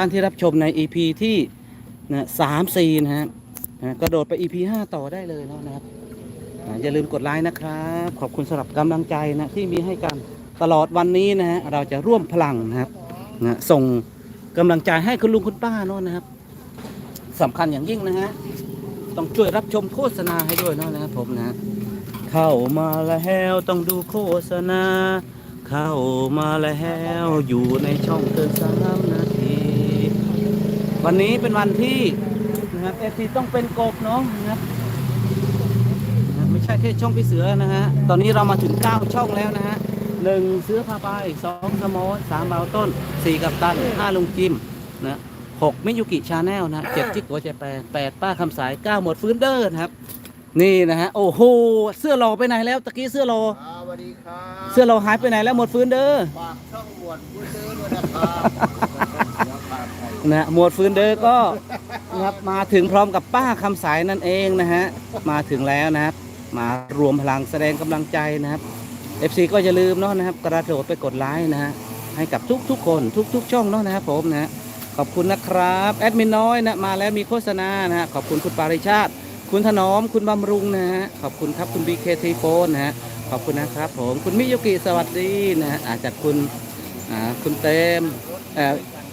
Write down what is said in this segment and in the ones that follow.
ท่านที่รับชมใน EP ที่นะสามสี่นะฮะนะกระโดดไป EP ห้าต่อได้เลยเนาะนะครับอย่าลืมกดไลค์นะครับ ขอบคุณสำหรับกำลังใจนะที่มีให้กันตลอดวันนี้นะฮะเราจะร่วมพลังนะครับนะส่งกำลังใจให้คุณลุงคุณป้าเนาะนะครับสำคัญอย่างยิ่งนะฮะต้องช่วยรับชมโฆษณาให้ด้วยเนาะนะครับผมนะเข้ามาแล้วต้องดูโฆษณา เข้ามาแล้วอยู่ในช่องเกินสามนาที วันนี้เป็นวันที่นะครับเอฟีต้องเป็นกบเนาะนะครับนะไม่ใช่แค่ช่องพี่เสือนะฮะตอนนี้เรามาถึง 9 ช่องแล้วนะฮะหนึ่งเสือพาไปสองสมอสามเบาต้นสี่กับตันห้าลุงจิมนะหกมิยุกิชาแนลนะเจ็ดจิกโกเจแปนแปดป้าคำสายเก้าหมวดฟื้นเดอร์นะครับ นี่นะฮะโอ้โหเสื้อรอไปไหนแล้วตะกี้เสื้อรออ่าสวัสดีครับเสื้อเราหายไปไหนแล้วหมดฟื้นเด้อฝากช่องหมวดผู้ซื้อด้วยนะครับ นะหมวดฟื้นเด้อก็นะครับมาถึงพร้อมกับป้าคำสายนั่นเองนะฮะมาถึงแล้วนะครับ มารวมพลังแสดงกำลังใจนะครับ FC ก็อย่าลืมเนาะนะครับ กระโดดไปกดไลค์นะฮะให้กับทุกทุกคนทุกๆช่องเนาะนะครับผมนะฮะขอบคุณนะครับแอดมินน้อยนะมาแล้วมีโฆษณานะฮะขอบคุณคุณปาริชาติ คุณถนอมคุณบำรุงนะฮะขอบคุณครับคุณ BKT โฟนนะฮะขอบคุณนะครับผมคุณมิยุกิสวัสดีนะฮะอาจจะคุณอ่าคุณเต็ม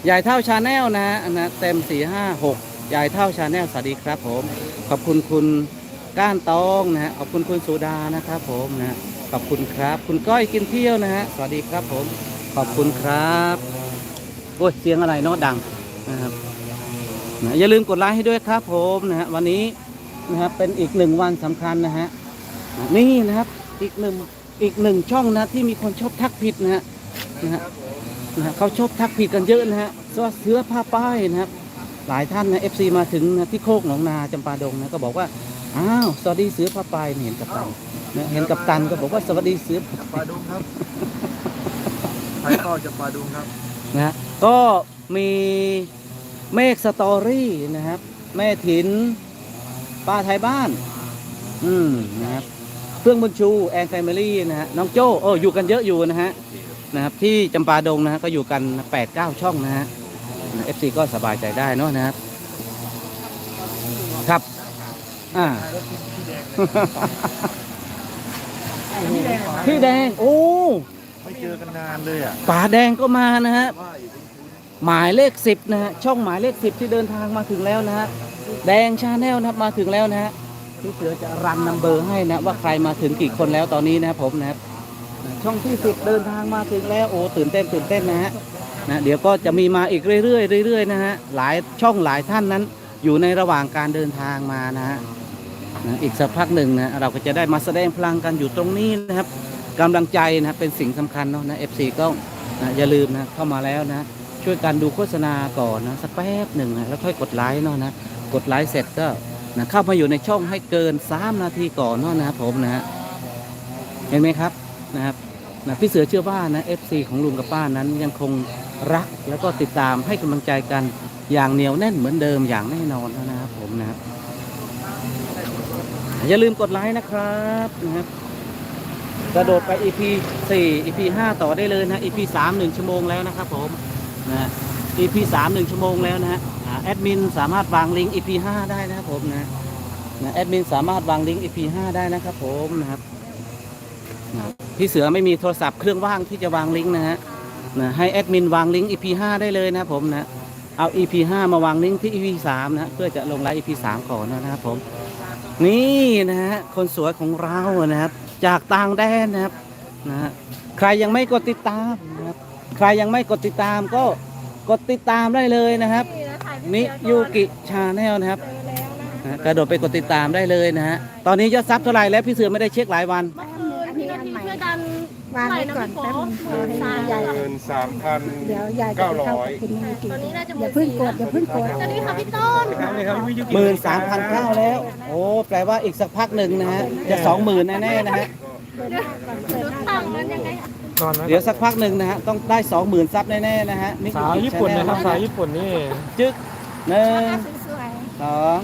เอ่เท่าชาแนลนะฮะนะเต็ม 4 5 6ยายเท่าชาแนลสวัสดีครับผม ขอบคุณคุณก้านตองนะฮะขอบคุณคุณสุดานะครับผมนะขอบคุณครับ คุณก้อยกินเที่ยวนะฮะสวัสดีครับผมขอบคุณครับโอ้ยเสียงอะไรเนาะดังนะครับนะอย่าลืมกดไลค์ให้ด้วยครับผมนะฮะวันนี้นะครับเป็นอีกหนึ่งวันสำคัญนะฮะนี่นะครับอีกหนึ่งอีกหนึ่งช่องนะที่มีคนชอบทักผิดนะฮะนะฮะ นะฮะเขาชอบทักผิดกันเยอะนะฮะว่าเสือผ้าป้ายนะครับ หลายท่านนะเอฟซีมาถึงนะที่โคกหนองนาจำปาดงนะก็บอกว่าอ้าวสวัสดีเสือผ้าป้ายเห็นกับตันนะเห็นกับตันก็บอกว่าสวัสดีเสือผ้าจะปลาดุงครับใครเข้าจะปลาดุงครับนะฮะก็มีเมฆสตอรี่นะครับ แม่ถินป้าไทยบ้าน อืมนะครับ เฟื่องบุญชูแอนแฟมิลี่นะฮะน้องโจ้โอ้อยู่กันเยอะอยู่นะฮะนะครับที่จำปาดงนะฮะก็อยู่กัน8ปดเก้าช่องนะฮะเอฟซีก็สบายใจได้เนาะนะครับครับอ่าพี่แดง โอ้ไม่เจอกันนานเลยอะป่าแดงก็มานะฮะว่าอยู่หมายเลขสิบนะฮะช่องหมายเลขสิบที่เดินทางมาถึงแล้วนะฮะแดงชาแนลนะครับมาถึงแล้วนะฮะ พี่เสือจะรันนัมเบอร์ให้นะว่าใครมาถึงกี่คนแล้วตอนนี้นะครับผมนะครับช่องที่สิบเดินทางมาถึงแล้วโอ้ตื่นเต้นตื่นเต้นนะฮะนะเดี๋ยวก็จะมีมาอีกเรื่อยๆเรื่อยๆนะฮะหลายช่องหลายท่านนั้น อยู่ในระหว่างการเดินทางมานะฮะนะอีกสักพักหนึ่งนะเราก็จะได้มาแสดงพลังกันอยู่ตรงนี้นะครับกำลังใจนะเป็นสิ่งสำคัญเนาะนะ FC ก็นะอย่าลืมนะเข้ามาแล้วนะช่วยกันดูโฆษณาก่อนนะสักแป๊บหนึ่งนะแล้วค่อยกดไลค์เนาะนะกดไลค์เสร็จก็ นะเข้ามาอยู่ในช่องให้เกิน 3 นาทีก่อนเนาะนะครับผมนะฮะเห็นไหมครับนะครับนะพี่เสือเชื่อว่านะ FC ของลุงกับป้านั้นยังคงรักแล้วก็ติดตามให้กำลังใจกันอย่างเหนียวแน่นเหมือนเดิมอย่างแน่นอนนะครับผมนะครับ อย่าลืมกดไลค์นะครับนะครับกระโดดไป EP 4 EP 5 ต่อได้เลยนะ EP 3 1ชั่วโมงแล้วนะครับผมนะ EP สามหนึ่งชั่วโมงแล้วนะฮะ แอดมินสามารถวางลิงก์ EP ห้าได้นะครับผมนะนะแอดมินสามารถวางลิงก์ EP ห้าได้นะครับผมนะครับนะพี่เสือไม่มีโทรศัพท์เครื่องว่างที่จะวางลิงก์นะฮะนะให้แอดมินวางลิงก์ EP ห้าได้เลยนะครับผมนะเอา EP ห้ามาวางลิงก์ที่ EP สามนะฮะเพื่อจะลงไลฟ์ EP สามก่อนนะครับผม นี่นะฮะคนสวยของเรานะครับ จากต่างแดนนะครับนะฮะใครยังไม่กดติดตามนะครับใครยังไม่กดติดตามก็กดติดตามได้เลยนะครับ มิยูกิชาแนลนะครับนะฮะกระโดดไปกดติดตามได้เลยนะฮะตอนนี้ยอดซับเท่าไหร่แล้วพี่เสือไม่ได้เช็คหลายวัน เมื่อคืนพี่นาทีช่วยกันวางไว้ก่อนแป๊บนึงเดี๋ยวให้ยายเงินสามพันเดี๋ยวยายจะเก้าไปร้เข้าอยกับคุณมิกิตอนนี้น่าจะอย่าเพิ่งกดอย่าเพิ่งกดสวัสดีค่ะพี่ต้นหมื่นสามพันเก้าแล้ว โอ้แปลว่าอีกสักพักหนึ่งนะฮะจะสองหมื่นแน่ๆนะฮะรู้ตังค์นั้นยังไงอะเดี๋ยวสักพักหนึ่งนะฮะต้องได้สองหมื่นซับแน่ๆนะฮะมิสาวญี่ปุ่นนะครับสาวญี่ปุ่นนี่จึ๊ก หนึ่งสวยสอง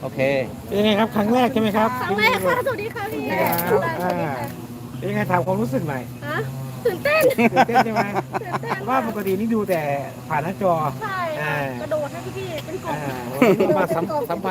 โอเค เป็นยังไงครับครั้งแรกใช่ไหมครับครั้งแรกค่ะสวัสดีค่ะพี่ครับอ่าเป็นยังไงถามความรู้สึกหน่อยฮะตื่นเต้นตื่นเต้นใช่ไหมตื่นเต้นว่าปกตินี่ดูแต่ผ่านหน้าจอ ใช่ค่ะกระโดดให้พี่ๆเป็นกบอ่าวันนี้มาสัมสัมผัส